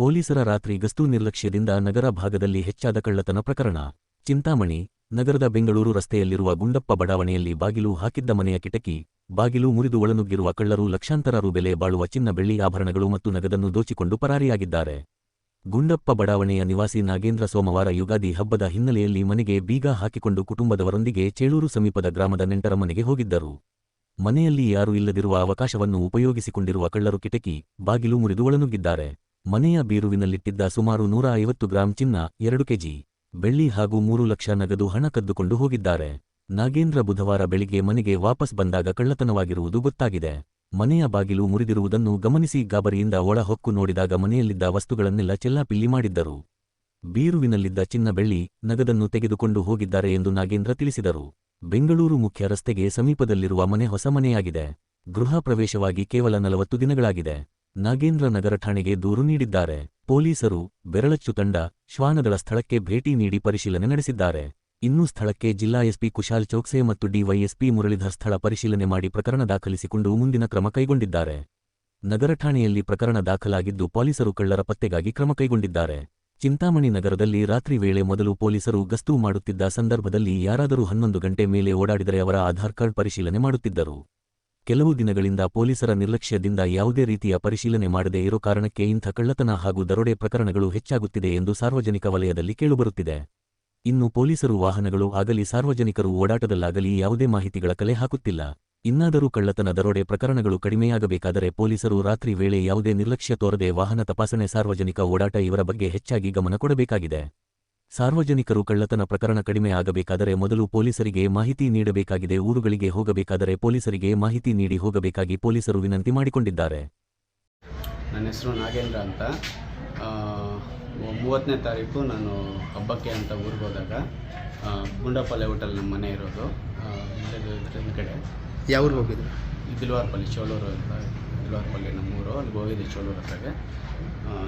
ಪೊಲೀಸರ ರಾತ್ರಿ ಗಸ್ತು ನಿರ್ಲಕ್ಷ್ಯದಿಂದ ನಗರ ಭಾಗದಲ್ಲಿ ಹೆಚ್ಚಾದ ಕಳ್ಳತನ ಪ್ರಕರಣ. ಚಿಂತಾಮಣಿ, ನಗರದ ಬೆಂಗಳೂರು ರಸ್ತೆಯಲ್ಲಿರುವ ಗುಂಡಪ್ಪ ಬಡಾವಣೆಯಲ್ಲಿ ಬಾಗಿಲು ಹಾಕಿದ್ದ ಮನೆಯ ಕಿಟಕಿ, ಬಾಗಿಲು ಮುರಿದು ಒಳನುಗ್ಗಿರುವ ಕಳ್ಳರು ಲಕ್ಷಾಂತರ ರು ಬೆಲೆ ಬಾಳುವ ಚಿನ್ನ ಬೆಳ್ಳಿ ಆಭರಣಗಳು ಮತ್ತು ನಗದನ್ನು ದೋಚಿಕೊಂಡು ಪರಾರಿಯಾಗಿದ್ದಾರೆ. ಗುಂಡಪ್ಪ ಬಡಾವಣೆಯ ನಿವಾಸಿ ನಾಗೇಂದ್ರ ಸೋಮವಾರ ಯುಗಾದಿ ಹಬ್ಬದ ಹಿನ್ನೆಲೆಯಲ್ಲಿ ಮನೆಗೆ ಬೀಗ ಹಾಕಿಕೊಂಡು ಕುಟುಂಬದವರೊಂದಿಗೆ ಚೇಳೂರು ಸಮೀಪದ ಗ್ರಾಮದ ನೆಂಟರ ಮನೆಗೆ ಹೋಗಿದ್ದರು. ಮನೆಯಲ್ಲಿ ಯಾರೂ ಇಲ್ಲದಿರುವ ಅವಕಾಶವನ್ನು ಉಪಯೋಗಿಸಿಕೊಂಡಿರುವ ಕಳ್ಳರು ಕಿಟಕಿ, ಬಾಗಿಲು ಮುರಿದು ಒಳನುಗ್ಗಿದ್ದಾರೆ. ಮನೆಯ ಬೀರುವಿನಲ್ಲಿಟ್ಟಿದ್ದ ಸುಮಾರು ನೂರ ಐವತ್ತು ಗ್ರಾಂ ಚಿನ್ನ ಎರಡು ಕೆಜಿ, ಬೆಳ್ಳಿ ಹಾಗೂ ಮೂರು ಲಕ್ಷ ನಗದು ಹಣ ಕದ್ದುಕೊಂಡು ಹೋಗಿದ್ದಾರೆ. ನಾಗೇಂದ್ರ ಬುಧವಾರ ಬೆಳಿಗ್ಗೆ ಮನೆಗೆ ವಾಪಸ್ ಬಂದಾಗ ಕಳ್ಳತನವಾಗಿರುವುದು ಗೊತ್ತಾಗಿದೆ. ಮನೆಯ ಬಾಗಿಲು ಮುರಿದಿರುವುದನ್ನು ಗಮನಿಸಿ ಗಾಬರಿಯಿಂದ ಒಳ ಹೊಕ್ಕು ನೋಡಿದಾಗ ಮನೆಯಲ್ಲಿದ್ದ ವಸ್ತುಗಳನ್ನೆಲ್ಲ ಚೆಲ್ಲಾಪಿಲ್ಲಿ ಮಾಡಿದ್ದರು. ಬೀರುವಿನಲ್ಲಿದ್ದ ಚಿನ್ನ ಬೆಳ್ಳಿ ನಗದನ್ನು ತೆಗೆದುಕೊಂಡು ಹೋಗಿದ್ದಾರೆ ಎಂದು ನಾಗೇಂದ್ರ ತಿಳಿಸಿದರು. ಬೆಂಗಳೂರು ಮುಖ್ಯ ರಸ್ತೆಗೆ ಸಮೀಪದಲ್ಲಿರುವ ಮನೆ ಹೊಸ ಮನೆಯಾಗಿದೆ. ಗೃಹ ಪ್ರವೇಶವಾಗಿ ಕೇವಲ ನಲವತ್ತು ದಿನಗಳಾಗಿದೆ. ನಾಗೇಂದ್ರ ನಗರ ಠಾಣೆಗೆ ದೂರು ನೀಡಿದ್ದಾರೆ. ಪೊಲೀಸರು ಬೆರಳಚ್ಚು ತಂಡ ಶ್ವಾನದಳ ಸ್ಥಳಕ್ಕೆ ಭೇಟಿ ನೀಡಿ ಪರಿಶೀಲನೆ ನಡೆಸಿದ್ದಾರೆ. ಇನ್ನೂ ಸ್ಥಳಕ್ಕೆ ಜಿಲ್ಲಾ ಎಸ್ಪಿ ಕುಶಾಲ್ ಚೌಕ್ಸೆ ಮತ್ತು ಡಿವೈಎಸ್ಪಿ ಮುರಳೀಧರ್ ಸ್ಥಳ ಪರಿಶೀಲನೆ ಮಾಡಿ ಪ್ರಕರಣ ದಾಖಲಿಸಿಕೊಂಡು ಮುಂದಿನ ಕ್ರಮ ಕೈಗೊಂಡಿದ್ದಾರೆ. ನಗರ ಠಾಣೆಯಲ್ಲಿ ಪ್ರಕರಣ ದಾಖಲಾಗಿದ್ದು ಪೊಲೀಸರು ಕಳ್ಳರ ಪತ್ತೆಗಾಗಿ ಕ್ರಮ ಕೈಗೊಂಡಿದ್ದಾರೆ. ಚಿಂತಾಮಣಿ ನಗರದಲ್ಲಿ ರಾತ್ರಿ ವೇಳೆ ಮೊದಲು ಪೊಲೀಸರು ಗಸ್ತು ಮಾಡುತ್ತಿದ್ದ ಸಂದರ್ಭದಲ್ಲಿ ಯಾರಾದರೂ ಹನ್ನೊಂದು ಗಂಟೆ ಮೇಲೆ ಓಡಾಡಿದರೆ ಅವರ ಆಧಾರ್ ಕಾರ್ಡ್ ಪರಿಶೀಲನೆ ಮಾಡುತ್ತಿದ್ದರು. ಕೆಲವು ದಿನಗಳಿಂದ ಪೊಲೀಸರ ನಿರ್ಲಕ್ಷ್ಯದಿಂದ ಯಾವುದೇ ರೀತಿಯ ಪರಿಶೀಲನೆ ಮಾಡದೇ ಇರೋ ಕಾರಣಕ್ಕೆ ಇಂಥ ಕಳ್ಳತನ ಹಾಗೂ ದರೋಡೆ ಪ್ರಕರಣಗಳು ಹೆಚ್ಚಾಗುತ್ತಿದೆ ಎಂದು ಸಾರ್ವಜನಿಕ ವಲಯದಲ್ಲಿ ಕೇಳುಬರುತ್ತಿದೆ. ಇನ್ನು ಪೊಲೀಸರು ವಾಹನಗಳು ಆಗಲಿ ಸಾರ್ವಜನಿಕರು ಓಡಾಟದಲ್ಲಾಗಲಿ ಯಾವುದೇ ಮಾಹಿತಿಗಳ ಕಲೆ ಹಾಕುತ್ತಿಲ್ಲ. ಇನ್ನಾದರೂ ಕಳ್ಳತನ ದರೋಡೆ ಪ್ರಕರಣಗಳು ಕಡಿಮೆಯಾಗಬೇಕಾದರೆ ಪೊಲೀಸರು ರಾತ್ರಿ ವೇಳೆ ಯಾವುದೇ ನಿರ್ಲಕ್ಷ್ಯ ತೋರದೆ ವಾಹನ ತಪಾಸಣೆ ಸಾರ್ವಜನಿಕ ಓಡಾಟ ಇವರ ಬಗ್ಗೆ ಹೆಚ್ಚಾಗಿ ಗಮನ ಕೊಡಬೇಕಾಗಿದೆ. ಸಾರ್ವಜನಿಕರು ಕಳ್ಳತನ ಪ್ರಕರಣ ಕಡಿಮೆ ಆಗಬೇಕಾದರೆ ಮೊದಲು ಪೊಲೀಸರಿಗೆ ಮಾಹಿತಿ ನೀಡಬೇಕಾಗಿದೆ ಊರುಗಳಿಗೆ ಹೋಗಬೇಕಾದರೆ ಪೊಲೀಸರಿಗೆ ಮಾಹಿತಿ ನೀಡಿ ಹೋಗಬೇಕಾಗಿ ಪೊಲೀಸರು ವಿನಂತಿ ಮಾಡಿಕೊಂಡಿದ್ದಾರೆ. ನನ್ನ ಹೆಸರು ನಾಗೇಂದ್ರ ಅಂತ. ಮೂವತ್ತನೇ ತಾರೀಕು ನಾನು ಹಬ್ಬಕ್ಕೆ ಅಂತ ಊರಿಗೆ ಹೋದಾಗ ಗುಂಡಪಾಲೆ ಹೋಟೆಲ್ ನಮ್ಮ ಮನೆ ಇರೋದು. ಕಡೆ. ಯಾವ ಊರಿಗೆ ಹೋಗಿದ್ರು? ಬಿಲ್ವಾರ್ಪಲ್ಲಿ ಚೋಳೂರು ಅಂತ. ಬಿಲ್ವಾರ್ಪಲ್ಲಿ ನಮ್ಮೂರು ಅಲ್ಲಿ ಹೋಗಿದ್ದೆ ಚೋಳೂರು ಹತ್ರಗೆ.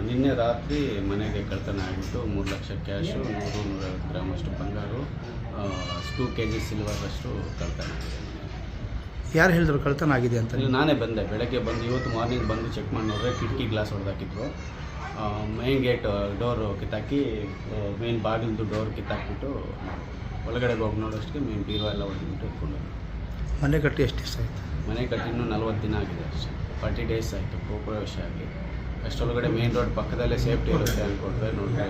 ನಿನ್ನೆ ರಾತ್ರಿ ಮನೆಗೆ ಕಳ್ತನ ಆಗಿಬಿಟ್ಟು ಮೂರು ಲಕ್ಷ ಕ್ಯಾಶು ನೂರು ನೂರೈವತ್ತು ಗ್ರಾಮಷ್ಟು ಬಂಗಾರು ಟೂ ಕೆ ಜಿ ಸಿಲ್ವರ್ ಅಷ್ಟು ಕಳ್ತನ ಆಗಿದೆ. ಯಾರು ಹೇಳಿದ್ರು ಕಳ್ತನ ಆಗಿದೆ ಅಂತ? ಇಲ್ಲಿ ನಾನೇ ಬಂದೆ. ಬೆಳಗ್ಗೆ ಬಂದು ಇವತ್ತು ಮಾರ್ನಿಂಗ್ ಬಂದು ಚೆಕ್ ಮಾಡಿ ನೋಡಿದ್ರೆ ಕಿಟಕಿ ಗ್ಲಾಸ್ ಹೊಡೆದಾಕಿದ್ರು. ಮೈನ್ ಗೇಟ್ ಡೋರು ಕಿತ್ತಾಕಿ ಮೇನ್ ಬಾಗಿಲ್ದು ಡೋರ್ ಕಿತ್ತಾಕ್ಬಿಟ್ಟು ಒಳಗಡೆ ಹೋಗಿ ನೋಡೋಷ್ಟಕ್ಕೆ ಮೇನ್ ಬೀರೋ ಎಲ್ಲ ಹೊಡೆದ್ಬಿಟ್ಟು ಇಟ್ಕೊಂಡು. ಮನೆ ಕಟ್ಟಿ ಎಷ್ಟು ದಿವಸ ಆಯಿತು? ಮನೆ ಕಟ್ಟಿನೂ ನಲ್ವತ್ತು ದಿನ ಆಗಿದೆ ಅಷ್ಟೇ. ಫಾರ್ಟಿ ಡೇಸ್ ಆಯಿತು ಗೋಪ್ರವೇಶ ಆಗಿ. ಅಷ್ಟೊಳಗಡೆ ಮೇನ್ ರೋಡ್ ಪಕ್ಕದಲ್ಲೇ ಸೇಫ್ಟಿ ಇರುತ್ತೆ ಅಂದ್ಕೊಂಡ್ರೆ ನೋಡಿದ್ರೆ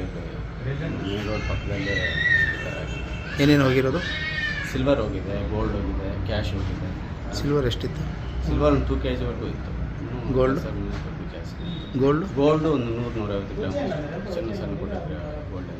ಮೇನ್ ರೋಡ್ ಪಕ್ಕದಲ್ಲೇ ಏನೇನು ಹೋಗಿರೋದು? ಸಿಲ್ವರ್ ಹೋಗಿದೆ ಗೋಲ್ಡ್ ಹೋಗಿದೆ ಕ್ಯಾಶ್ ಹೋಗಿದೆ. ಸಿಲ್ವರ್ ಎಷ್ಟಿತ್ತು? ಸಿಲ್ವರ್ ಒಂದು ಟೂ ಕೆ ಜಿವರೆಗೂ ಇತ್ತು. ಗೋಲ್ಡ್ ಗೋಲ್ಡ್ ಗೋಲ್ಡ್ ಒಂದು ನೂರು ನೂರೈವತ್ತು ಗ್ರಾಮ್ ಸಣ್ಣ ಸಣ್ಣ ಪುಟ್ಟ ಗೋಲ್ಡ್